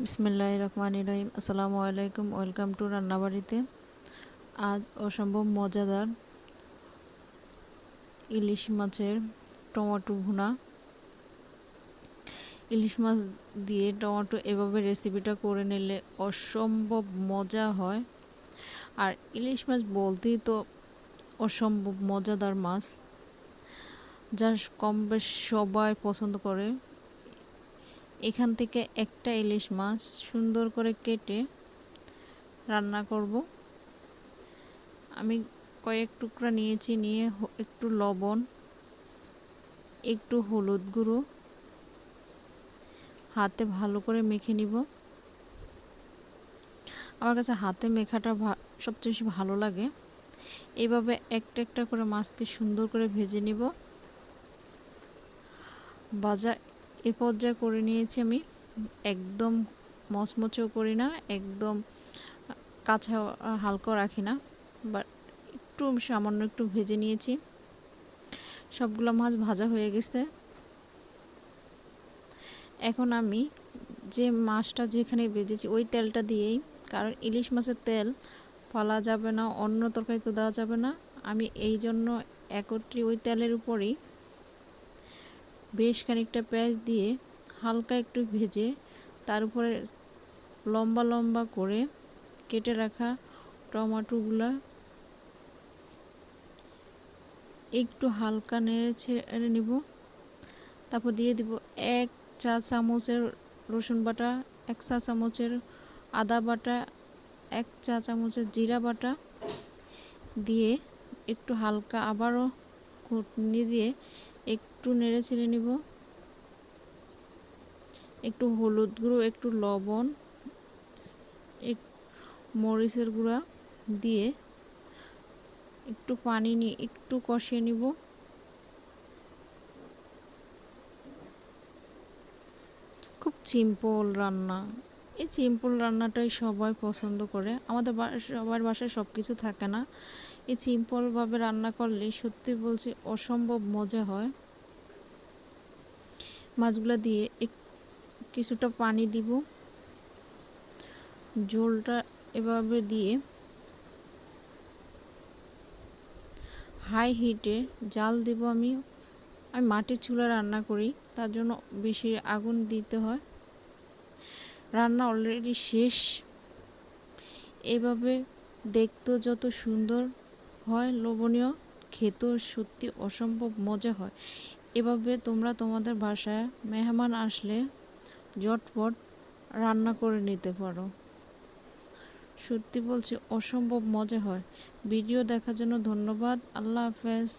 বিসমিল্লাহ রহমান রহিম আসসালামু আলাইকুম, ওয়েলকাম টু রান্নাবাড়িতে। আজ অসম্ভব মজাদার ইলিশ মাছের টমেটো ভুনা। ইলিশ মাছ দিয়ে টমেটো এভাবে রেসিপিটা করে নিলে অসম্ভব মজা হয়। আর ইলিশ মাছ বলতেই তো অসম্ভব মজাদার মাছ, যা কম বেশ সবাই পছন্দ করে। এখান থেকে একটা ইলিশ মাছ সুন্দর করে কেটে রান্না করব। আমি কয়েক টুকরা নিয়েছি, নিয়ে একটু লবণ, একটু হলুদ গুঁড়ো, হাতে ভালো করে মেখে নিব। আমার কাছে হাতে মেখাটা সবচেয়ে বেশি ভালো লাগে। এভাবে একটা একটা করে মাছকে সুন্দর করে ভেজে নিব। ভাজা এ পর্যায়ে করে নিয়েছি আমি। একদম মচমচেও করি না, একদম কাঁচা হালকা রাখি না বাট একটু সামান্য একটু ভেজে নিয়েছি। সবগুলো মাছ ভাজা হয়ে গেছে। এখন আমি যে মাছটা যেখানে ভেজেছি, ওই তেলটা দিয়েই, কারণ ইলিশ মাছের তেল ফলা যাবে না, অন্য তরকারি তো দেওয়া যাবে না। আমি এই জন্য একত্রে ওই তেলের উপরেই বেশ খানিকটা পেঁয়াজ দিয়ে হালকা একটু ভেজে তার উপরে লম্বা লম্বা করে কেটে রাখা টমাটোগুলা একটু হালকা নেড়ে ছেড়ে নিব। তারপর দিয়ে দিব এক চা চামচের রসুন বাটা, এক চা চামচের আদা বাটা, এক চা চামচের জিরা বাটা দিয়ে একটু হালকা আবারও ঘুটনি দিয়ে একটু নেড়ে ছেড়ে নিব। একটু হলুদ গুঁড়ো, একটু লবণ, এক মরিচের গুঁড়া দিয়ে একটু পানি নিয়ে একটু কষিয়ে নিব। খুব সিম্পল রান্না। এই সিম্পল রান্নাটাই সবাই পছন্দ করে। আমাদের সবার বাসায় সব কিছু থাকে না। এই সিম্পলভাবে রান্না করলে সত্যি বলছি অসম্ভব মজা হয়। মাছগুলো দিয়ে এক কিছুটা পানি দিব। ঝোলটা এভাবে দিয়ে হাই হিটে জাল দেব আমি। আমি মাটির চুলা রান্না করি, তার জন্য বেশি আগুন দিতে হয়। রান্না অলরেডি শেষ। এভাবে দেখতেও যত সুন্দর। হয়, লোভনীয় খেতেও সত্যি অসম্ভব মজা হয়। এভাবে তোমরা তোমাদের বাসায় মেহমান আসলে ঝটপট রান্না করে নিতে পারো। সত্যি বলছি, অসম্ভব মজা হয়। ভিডিও দেখার জন্য ধন্যবাদ। আল্লাহ হাফেজ।